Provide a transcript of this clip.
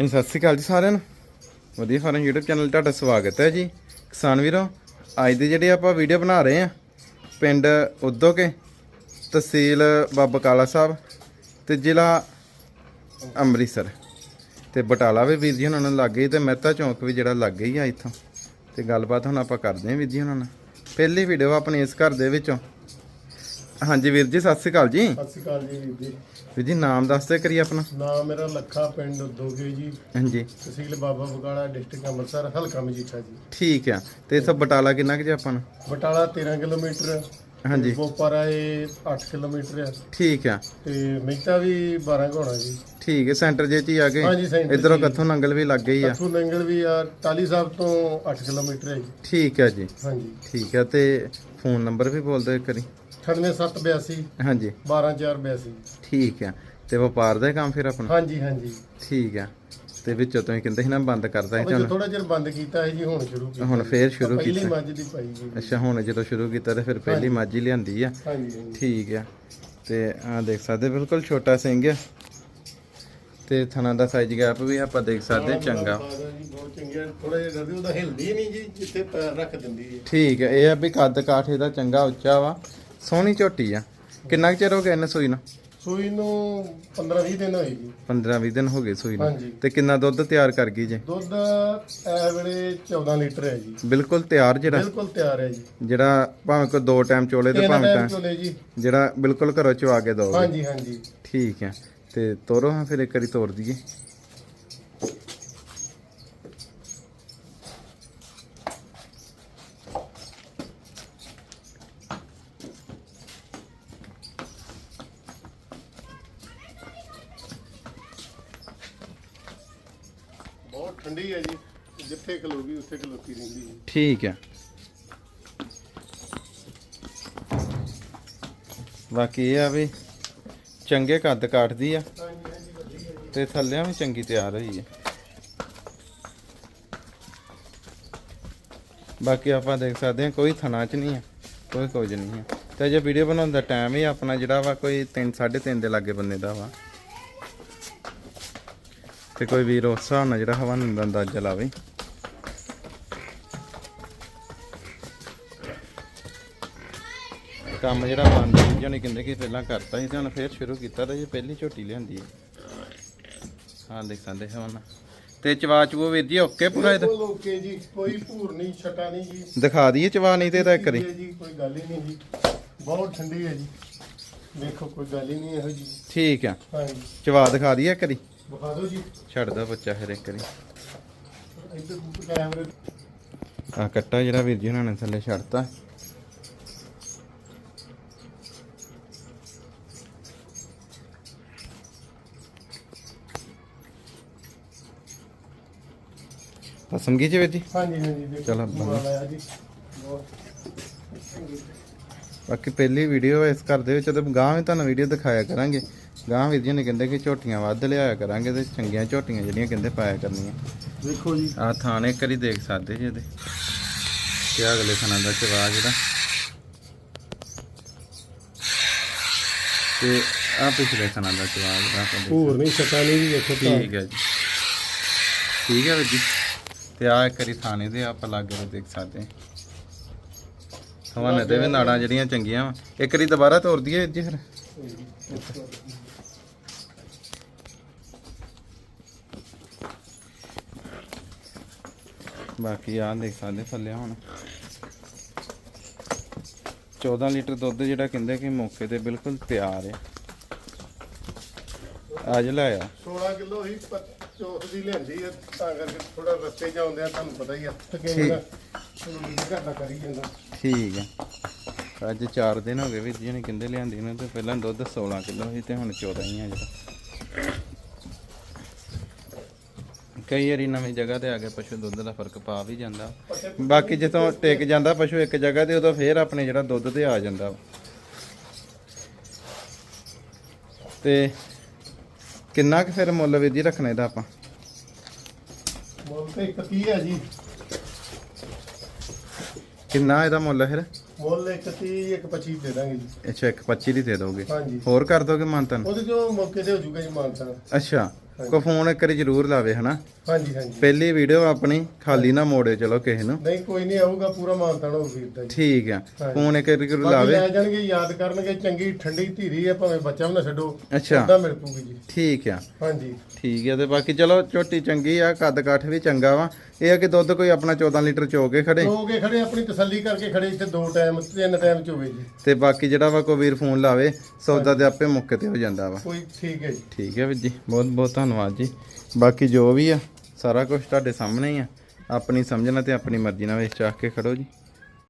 ਹਾਂਜੀ, ਸਤਿ ਸ਼੍ਰੀ ਅਕਾਲ ਜੀ ਸਾਰਿਆਂ ਨੂੰ। ਵਧੀਆ ਫਾਰਮ YouTube ਚੈਨਲ ਤੁਹਾਡਾ ਸਵਾਗਤ ਹੈ ਜੀ। ਕਿਸਾਨ ਵੀਰੋ, ਅੱਜ ਦੀ ਜਿਹੜੀ ਆਪਾਂ ਵੀਡੀਓ ਬਣਾ ਰਹੇ ਆ ਪਿੰਡ ਉਦੋਂ ਕੇ ਤਹਿਸੀਲ ਬਾਬਾ ਕਾਲਾ ਸਾਹਿਬ ਤੇ ਜ਼ਿਲ੍ਹਾ ਅੰਮ੍ਰਿਤਸਰ। ਤੇ ਬਟਾਲਾ ਵੀ ਵੀਰ ਜੀ ਉਹਨਾਂ ਨੂੰ ਲੱਗ ਗਈ ਤੇ ਮਹਿਤਾ ਚੌਂਕ ਵੀ ਜਿਹੜਾ ਲੱਗ ਗਈ ਆ ਇੱਥੋਂ। ਤੇ ਗੱਲਬਾਤ ਹੁਣ ਆਪਾਂ ਕਰਦੇ ਹਾਂ ਵੀਰ ਜੀ ਉਹਨਾਂ ਨਾਲ। ਪਹਿਲੀ ਵੀਡੀਓ ਆਪਣੀ ਇਸ ਘਰ ਦੇ ਵਿੱਚੋਂ। ਹਾਂਜੀ ਵੀਰ ਜੀ ਸਤਿ ਸ਼੍ਰੀ ਅਕਾਲ ਜੀ। ਸਤਿ ਸ਼੍ਰੀ ਅਕਾਲ ਜੀ ਵੀਰ ਜੀ। ਵੀਰ ਜੀ ਨਾਮ ਦੱਸਦੇ ਕਰੀ ਆਪਣਾ। ਨਾਮ ਮੇਰਾ ਲੱਖਾ ਪਿੰਡ ਦੋਗੇ ਜੀ। ਹਾਂਜੀ। ਤਹਿਸੀਲ ਬਾਬਾ ਬਕਾਲਾ ਡਿਸਟ੍ਰਿਕਟ ਅੰਮ੍ਰਿਤਸਰ ਹਲਕਾ ਮਜੀਠਾ ਜੀ। ਠੀਕ ਆ। ਤੇ ਇਥੋਂ ਬਟਾਲਾ ਕਿੰਨਾ ਕੁ ਜੀ ਆਪਾਂ ਨੂੰ? ਬਟਾਲਾ 13 ਕਿਲੋਮੀਟਰ। ਹਾਂਜੀ। ਬੋਪਾਰਾ ਇਹ 8 ਕਿਲੋਮੀਟਰ ਆ। ਠੀਕ ਆ। ਤੇ ਮਹਿਤਾ ਵੀ 12 ਘੋਣਾ ਜੀ। ਠੀਕ ਹੈ ਸੈਂਟਰ ਜੇ ਚ ਹੀ ਆ ਗਏ। ਹਾਂਜੀ, center ਇਧਰੋਂ। ਕੱਥੋਂ ਨੰਗਲ ਵੀ ਲੱਗ ਗਈ ਆ। ਕੱਥੂ ਨੰਗਲ ਵੀ ਆ ਟਾਲੀ ਸਾਹਿਬ ਤੋਂ 8 ਕਿਲੋਮੀਟਰ ਹੈ ਜੀ। ਠੀਕ ਹੈ ਜੀ। ਹਾਂਜੀ। ਠੀਕ ਹੈ ਤੇ ਫੋਨ ਨੰਬਰ ਵੀ ਬੋਲ ਦਿਓ ਕਰੀ 98782 ਹਾਂਜੀ। 12482 ਠੀਕ ਆ। ਤੇ ਵਪਾਰ ਦਾ ਹੀ ਕੰਮ ਫਿਰ ਆਪਣਾ? ਹਾਂਜੀ ਹਾਂਜੀ। ਠੀਕ ਆ। ਤੇ ਵਿੱਚੋਂ ਤੁਸੀਂ ਕਹਿੰਦੇ ਸੀ ਨਾ ਬੰਦ ਕਰਦਾ ਸੀ ਤੁਹਾਨੂੰ ਥੋੜਾ ਚਿਰ ਬੰਦ ਕੀਤਾ ਹੈ ਜੀ ਹੁਣ ਸ਼ੁਰੂ ਕੀਤਾ ਹੁਣ ਫੇਰ ਸ਼ੁਰੂ ਪਹਿਲੀ ਕੀਤਾ। ਮੱਝ ਦੀ ਪਾਈ ਜੀ। ਅੱਛਾ ਹੁਣ ਜਦੋਂ ਸ਼ੁਰੂ ਕੀਤਾ ਤੇ ਫਿਰ ਪਹਿਲੀ ਮੱਝ ਹੀ ਲਿਆਂਦੀ ਆ। ਹਾਂਜੀ ਠੀਕ ਆ। ਤੇ ਆ ਦੇਖ ਸਕਦੇ ਬਿਲਕੁਲ ਛੋਟਾ ਸਿੰਘ ਆ। ਤੇ ਥਣਾ ਦਾ ਸਾਈਜ਼ ਗੈਪ ਵੀ ਆਪਾਂ ਦੇਖ ਸਕਦੇ ਚੰਗਾ। ਬਹੁਤ ਚੰਗਾ ਥੋੜਾ ਜਿਹਾ ਡਰਦੀ ਉਹਦਾ ਹਿਲਦੀ ਨਹੀਂ ਜੀ ਜਿੱਥੇ ਪੈਰ ਰੱਖ ਦਿੰਦੀ ਹੈ। ਠੀਕ ਹੈ ਇਹ ਆ ਵੀ ਕੱਦ ਕਾਠ ਇਹਦਾ ਚੰਗਾ ਉੱਚਾ ਵਾ। ਸੋਹਣੀ ਝੋਟੀ ਆ। ਕਿੰਨਾ ਕੁ ਚਿਰ ਹੋ ਗਿਆ ਇਹਨੇ ਸੂਈ ਨੂੰ? ਸੂਈ ਨੂੰ 15 20 ਦਿਨ ਹੋਏ ਜੀ। 15 20 ਦਿਨ ਹੋ ਗਏ ਸੂਈ ਨੂੰ। ਹਾਂਜੀ। ਤੇ ਕਿੰਨਾ ਦੁੱਧ ਤਿਆਰ ਕਰ ਗਈ ਜੇ? ਦੁੱਧ ਇਹ ਵੇਲੇ 14 ਲੀਟਰ ਹੈ ਜੀ। ਬਿਲਕੁਲ ਤਿਆਰ ਜਿਹੜਾ ਬਿਲਕੁਲ ਤਿਆਰ ਹੈ ਜੀ। ਜਿਹੜਾ ਭਾਵੇਂ ਕੋਈ ਦੋ ਟਾਈਮ ਚੋਲੇ ਤੇ ਤਿੰਨ ਭਾਵੇਂ ਟਾਈਮ ਚੋਲੇ ਜੀ। ਜਿਹੜਾ ਬਿਲਕੁਲ ਘਰੋਂ ਚਵਾ ਕੇ ਦੋ ਹਾਂਜੀ ਹਾਂਜੀ। ਠੀਕ ਹੈ। ਤੇ ਤੋਰੋ ਹਾਂ ਫਿਰ ਇੱਕ ਵਾਰੀ ਤੋਰ ਦਈਏ ਬਹੁਤ ਠੰਡੀ ਹੈ ਜੀ, ਜਿੱਥੇ ਖਲੋਗੀ ਉੱਥੇ ਖਲੋਤੀ ਰਹਿੰਦੀ ਹੈ ਠੀਕ ਹੈ। ਬਾਕੀ ਇਹ ਆ ਵੀ ਚੰਗੇ ਕੱਦ ਕਾਟਦੀ ਆ ਹਾਂਜੀ ਹਾਂਜੀ ਵਧੀਆ ਜੀ ਤੇ ਥੱਲਿਆਂ ਵੀ ਚੰਗੀ ਤਿਆਰ ਹੋਈ ਹੈ ਬਾਕੀ ਆਪਾਂ ਦੇਖ ਸਕਦੇ ਹਾਂ, ਕੋਈ ਥਣਾ ਚ ਨਹੀਂ ਹੈ ਕੋਈ ਕੁਝ ਨਹੀਂ ਹੈ ਤੇ ਜੇ ਵੀਡੀਓ ਬਣਾਉਣ ਦਾ ਟਾਈਮ ਹੀ ਆਪਣਾ ਜਿਹੜਾ ਵਾ ਕੋਈ 3 3:30 ਦੇ ਲਾਗੇ ਬੰਨੇ ਦਾ ਵਾ। ਤੇ ਕੋਈ ਵੀਰ ਉਸ ਹਿਸਾਬ ਨਾਲ ਜਿਹੜਾ ਹਵਾਨ ਦਾ ਅੰਦਾਜ਼ਾ ਲਾਵੇ। ਕੰਮ ਜਿਹੜਾ ਬੰਦ ਜਾਨੀ ਕਹਿੰਦੇ ਕਿ ਪਹਿਲਾਂ ਕਰਤਾ ਸੀ ਤੇ ਹੁਣ ਫੇਰ ਸ਼ੁਰੂ ਕੀਤਾ ਤੇ ਜੇ ਪਹਿਲੀ ਝੋਟੀ ਲਿਆਂਦੀ ਹੈ। ਹਾਂ ਦੇਖ ਸਕਦੇ ਹਵਾਨਾ ਤੇ ਚਵਾ ਚਵੋ ਵੀਰ ਜੀ ਓਕੇ ਪੂਰਾ ਇਹਦਾ? ਬਿਲਕੁਲ ਓਕੇ ਜੀ ਕੋਈ ਭੂਰ ਨਹੀਂ ਛਟਾ ਨਹੀਂ ਜੀ। ਦਿਖਾ ਦਈਏ ਚਵਾ ਨਹੀਂ ਤੇ ਠੀਕ ਹੈ ਜੀ ਕੋਈ ਗੱਲ ਹੀ ਨਹੀਂ ਜੀ। ਬਹੁਤ ਠੰਡੀ ਹੈ ਜੀ। ਵੇਖੋ ਕੋਈ ਗੱਲ ਹੀ ਨਹੀਂ ਇਹੋ ਜੀ। ਠੀਕ ਆ। ਹਾਂਜੀ। ਚਵਾ ਦਿਖਾ ਦਈਏ ਇੱਕ ਵਾਰੀ। ਵਿਖਾ ਦਿਓ ਜੀ। ਛੱਡ ਦੋ ਬੱਚਾ ਫਿਰ ਇੱਕ ਇੱਧਰ ਕੈਮਰੇ ਆ ਕੱਟਾ ਜਿਹੜਾ ਵੀਰ ਜੀ ਉਹਨਾਂ ਨੇ ਥੱਲੇ ਛੱਡਤਾ। ਪਸੰਦ ਕੀ ਜੀ? ਹਾਂਜੀ ਹਾਂਜੀ ਚਲੋ ਜੀ। ਬਾਕੀ ਪਹਿਲੀ ਵੀਡੀਓ ਇਸ ਘਰ ਦੇ ਵਿੱਚ ਤੇ ਗਾਂ ਵੀ ਤੁਹਾਨੂੰ ਵੀਡੀਓ ਦਿਖਾਇਆ ਕਰਾਂਗੇ। ਗਾਂ ਵੀਰ ਜੀ ਨੇ ਕਹਿੰਦੇ ਕਿ ਝੋਟੀਆਂ ਵੱਧ ਲਿਆਇਆ ਕਰਾਂਗੇ ਤੇ ਚੰਗੀਆਂ ਝੋਟੀਆਂ ਜਿਹੜੀਆਂ ਕਹਿੰਦੇ ਪਾਇਆ ਕਰਨੀਆਂ। ਦੇਖੋ ਜੀ। ਆ ਥਾਣੇ ਕਰੀ ਦੇਖ ਸਕਦੇ ਜੀ ਇਹਦੇ। ਤੇ ਅਗਲੇ ਥਾਣਾ ਦਾ ਚਵਾ ਜਿਹੜਾ। ਤੇ ਆ ਪਿਛਲੇ ਥਾਣਾ ਦਾ ਚਵਾ ਜਿਹੜਾ ਭੂਰ ਨਹੀਂ ਛਟਾ ਨਹੀਂ ਜੀ ਤਾਂ। ਠੀਕ ਹੈ ਜੀ। ਠੀਕ ਹੈ ਵੀਰ ਜੀ। ਤੇ ਆ ਇੱਕ ਵਾਰੀ ਥਾਣੇ ਦੇ ਆਪਾਂ ਲਾਗੇ ਤੋਂ ਦੇਖ ਸਕਦੇ ਹਾਂ। ਹਵਾਨੇ ਦੇ ਵੀ ਨਾੜਾਂ ਜਿਹੜੀਆਂ ਚੰਗੀਆਂ ਵਾ। ਇੱਕ ਵਾਰੀ ਦੁਬਾਰਾ ਤੋਰ ਦਈਏ ਜੀ ਫਿਰ। ਬਾਕੀ ਆ ਦੇਖ ਸਕਦੇ ਥੱਲੇ ਹੁਣ। 14 ਲੀਟਰ ਦੁੱਧ ਜਿਹੜਾ ਕਹਿੰਦੇ ਕਿ ਮੌਕੇ ਤੇ ਬਿਲਕੁਲ ਤਿਆਰ ਹੈ। ਅੱਜ ਲਾਇਆ 16 ਕਿਲੋ ਹੀ ਚੌਥ ਦੀ ਲੈਂਦੀ ਹੈ ਤਾਂ ਕਰਕੇ ਥੋੜਾ ਰਸਤੇ ਚ ਆਉਂਦੇ ਆ ਤੁਹਾਨੂੰ ਪਤਾ ਹੀ ਆ। ਥਕੇ। ਹੁੰਦਾ ਘਰ ਦਾ ਕਰੀ ਜਾਂਦਾ। ਠੀਕ ਹੈ। ਅੱਜ 4 ਦਿਨ ਹੋ ਗਏ ਵੀਰ ਜੀ ਨੇ ਕਹਿੰਦੇ ਲਿਆਂਦੀ ਨੂੰ ਤੇ ਪਹਿਲਾਂ ਦੁੱਧ 16 ਕਿਲੋ ਸੀ ਤੇ ਹੁਣ 14 ਹੀ ਆ ਜਿਹੜਾ। ਕਈ ਵਾਰੀ ਨਵੀਂ ਜਗ੍ਹਾ ਤੇ ਆ ਕੇ ਪਸ਼ੂ ਦੁੱਧ ਦਾ ਫ਼ਰਕ ਪਾ ਵੀ ਜਾਂਦਾ। ਬਾਕੀ ਜਦੋਂ ਟਿਕ ਜਾਂਦਾ ਪਸ਼ੂ ਇੱਕ ਜਗ੍ਹਾ ਤੇ ਉਦੋਂ ਫੇਰ ਆਪਣੇ ਜਿਹੜਾ ਦੁੱਧ ਤੇ ਆ ਜਾਂਦਾ। ਵਾ। ਤੇ ਕਿੰਨਾ ਕੁ ਫਿਰ ਮੁੱਲ ਜੀ ਰੱਖਣਾ ਇਹਦਾ ਆਪਾਂ? ਮੁੱਲ ਤੇ ਇੱਕ ਤੀਹ ਹੈ ਜੀ। ਕਿੰਨਾ ਇਹਦਾ ਮੁੱਲ ਫਿਰ? ਮੁੱਲ ਇੱਕ ਤੀਹ ਇੱਕ 25 ਦੇ ਦਾਂਗੇ ਜੀ। ਅੱਛਾ ਇੱਕ 25 ਦੀ ਦੇ ਦੋਗੇ। ਹਾਂਜੀ। ਹੋਰ ਕਰ ਦੋਗੇ ਮੰਤਨ ਉਹਦੇ ਜੋ ਮੌਕੇ ਤੇ ਹੋ ਜੂਗਾ ਜੀ ਮਾਨਤਾ ਅੱਛਾ। ਕੋ ਫੋਨ ਇੱਕ ਵਾਰੀ ਜ਼ਰੂਰ ਲਾਵੇ ਹਨਾ? ਹਾਂਜੀ ਹਾਂਜੀ। ਪਹਿਲੀ ਵੀਡੀਓ ਆਪਣੀ ਖਾਲੀ ਨਾ ਮੋੜੇ ਚਲੋ ਕਿਸੇ ਨੂੰ। ਨਹੀਂ ਕੋਈ ਨਹੀਂ ਆਊਗਾ ਪੂਰਾ ਮਾਨਤਾਨ ਹੋਊ ਵੀਰ ਦਾ ਜੀ। ਠੀਕ ਆ। ਫੋਨ ਇੱਕ ਵਾਰੀ ਜ਼ਰੂਰ ਬਾਕੀ ਲਾਵੇ। ਲੈ ਜਾਣਗੇ ਯਾਦ ਕਰਨਗੇ ਚੰਗੀ ਠੰਡੀ ਧੀਰੀ ਹੈ ਭਾਵੇਂ ਬੱਚਾ ਵੀ ਨਾ ਛੱਡੋ ਅੱਛਾ। ਓਦਾਂ ਮਿਲ ਪੂਗੀ ਜੀ। ਠੀਕ ਆ। ਹਾਂਜੀ। ਠੀਕ ਆ ਤੇ ਬਾਕੀ ਚਲੋ ਝੋਟੀ ਚੰਗੀ ਆ ਕੱਦ ਕਾਠ ਵੀ ਚੰਗਾ ਵਾ। ਇਹ ਆ ਕਿ ਦੁੱਧ ਕੋਈ ਆਪਣਾ 14 ਲੀਟਰ ਚੋ ਕੇ ਖੜੇ? ਲੋਗੇ ਖੜੇ ਆਪਣੀ ਤਸੱਲੀ ਕਰਕੇ ਖੜੇ ਇੱਥੇ ਦੋ ਟਾਈਮ ਤਿੰਨ ਟਾਈਮ ਚ ਹੋਵੇ ਜੀ। ਤੇ ਬਾਕੀ ਜਿਹੜਾ ਵਾ ਕੋਈ ਵੀਰ ਫੋਨ ਲਾਵੇ ਸੌਦਾ ਤੇ ਆਪੇ ਮੌਕੇ ਤੇ ਹੋ ਜਾਂਦਾ ਵਾ। ਕੋਈ ਠੀਕ ਹੈ ਜੀ। ਠੀਕ ਹੈ ਵੀਰ ਜੀ ਬਹੁਤ ਬਹੁਤ ਧੰਨਵਾਦ ਜੀ। ਬਾਕੀ ਜੋ ਵੀ ਆ, ਸਾਰਾ ਕੁਝ ਤੁਹਾਡੇ ਸਾਹਮਣੇ ਹੀ ਆ। ਆਪਣੀ ਸਮਝਣਾ ਤੇ ਆਪਣੀ ਮਰਜ਼ੀ ਨਾਲ ਵੇਚ ਚਾਹ ਕੇ ਖੜੋ ਜੀ।